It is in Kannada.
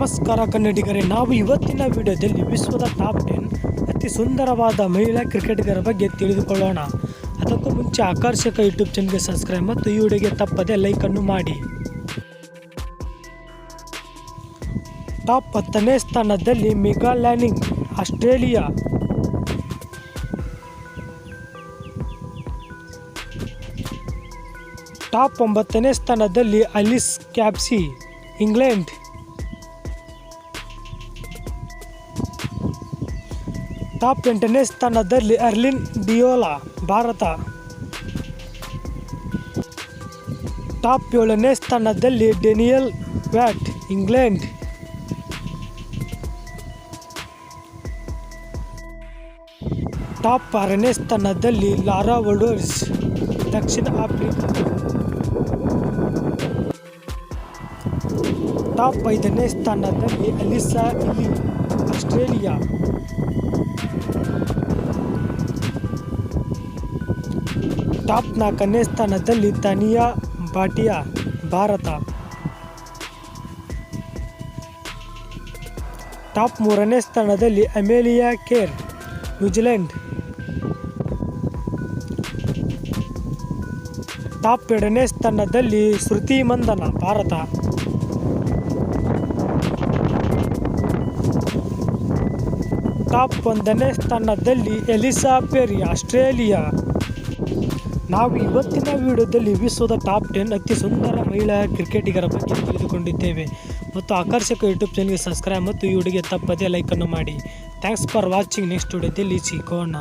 ನಮಸ್ಕಾರ ಕನ್ನಡಿಗರೇ, ನಾವು ಇವತ್ತಿನ ವಿಡಿಯೋದಲ್ಲಿ ವಿಶ್ವದ ಟಾಪ್ ಟೆನ್ ಅತಿ ಸುಂದರವಾದ ಮಹಿಳಾ ಕ್ರಿಕೆಟಿಗರ ಬಗ್ಗೆ ತಿಳಿದುಕೊಳ್ಳೋಣ. ಅದಕ್ಕೂ ಮುಂಚೆ ಆಕರ್ಷಕ ಯೂಟ್ಯೂಬ್ ಚಾನಲ್ಗೆ ಸಬ್ಸ್ಕ್ರೈಬ್ ಮತ್ತು ಈ ವಿಡಿಯೋಗೆ ತಪ್ಪದೆ ಲೈಕನ್ನು ಮಾಡಿ. ಟಾಪ್ ಹತ್ತನೇ ಸ್ಥಾನದಲ್ಲಿ ಮೆಗಾಲ್ಯಾನಿಂಗ್ ಆಸ್ಟ್ರೇಲಿಯಾ. ಟಾಪ್ ಒಂಬತ್ತನೇ ಸ್ಥಾನದಲ್ಲಿ ಅಲಿಸ್ ಕ್ಯಾಪ್ಸಿ, ಇಂಗ್ಲೆಂಡ್. ಟಾಪ್ ಎಂಟನೇ ಸ್ಥಾನದಲ್ಲಿ ಅರ್ಲಿನ್ ಡಿಯೋಲಾ ಭಾರತ. ಟಾಪ್ ಏಳನೇ ಸ್ಥಾನದಲ್ಲಿ ಡೆನಿಯಲ್ ವ್ಯಾಟ್, ಇಂಗ್ಲೆಂಡ್. ಟಾಪ್ ಆರನೇ ಸ್ಥಾನದಲ್ಲಿ ಲಾರಾ ವಡೋರ್ಸ್, ದಕ್ಷಿಣ ಆಫ್ರಿಕಾ. ಟಾಪ್ ಐದನೇ ಸ್ಥಾನದಲ್ಲಿ ಅಲಿಸಾ ಇಲಿ ಆಸ್ಟ್ರೇಲಿಯಾ. ಟಾಪ್ ನಾಲ್ಕನೇ ಸ್ಥಾನದಲ್ಲಿ ತಾನಿಯಾ ಭಾಟಿಯಾ ಭಾರತ. ಟಾಪ್ ಮೂರನೇ ಸ್ಥಾನದಲ್ಲಿ ಅಮೇಲಿಯಾ ಕೇರ್, ನ್ಯೂಜಿಲೆಂಡ್. ಟಾಪ್ ಎರಡನೇ ಸ್ಥಾನದಲ್ಲಿ ಶ್ರುತಿ ಮಂದನ, ಭಾರತ. ಟಾಪ್ ಒಂದನೇ ಸ್ಥಾನದಲ್ಲಿ ಎಲಿಸಾ ಪೆರಿ ಆಸ್ಟ್ರೇಲಿಯಾ. ನಾವು ಇವತ್ತಿನ ವಿಡಿಯೋದಲ್ಲಿ ವಿಶ್ವದ ಟಾಪ್ ಟೆನ್ ಅತಿ ಸುಂದರ ಮಹಿಳಾ ಕ್ರಿಕೆಟಿಗರ ಬಗ್ಗೆ ತಿಳಿದುಕೊಂಡಿದ್ದೇವೆ. ಮತ್ತು ಆಕರ್ಷಕ ಯೂಟ್ಯೂಬ್ ಚಾನಲ್ಗೆ ಸಬ್ಸ್ಕ್ರೈಬ್ ಮತ್ತು ಈ ವಿಡಿಯೋಗೆ ತಪ್ಪದೇ ಲೈಕನ್ನು ಮಾಡಿ. ಥ್ಯಾಂಕ್ಸ್ ಫಾರ್ ವಾಚಿಂಗ್ ನೆಕ್ಸ್ಟ್ ವಿಡಿಯೋದಲ್ಲಿ ಸಿಗೋಣ.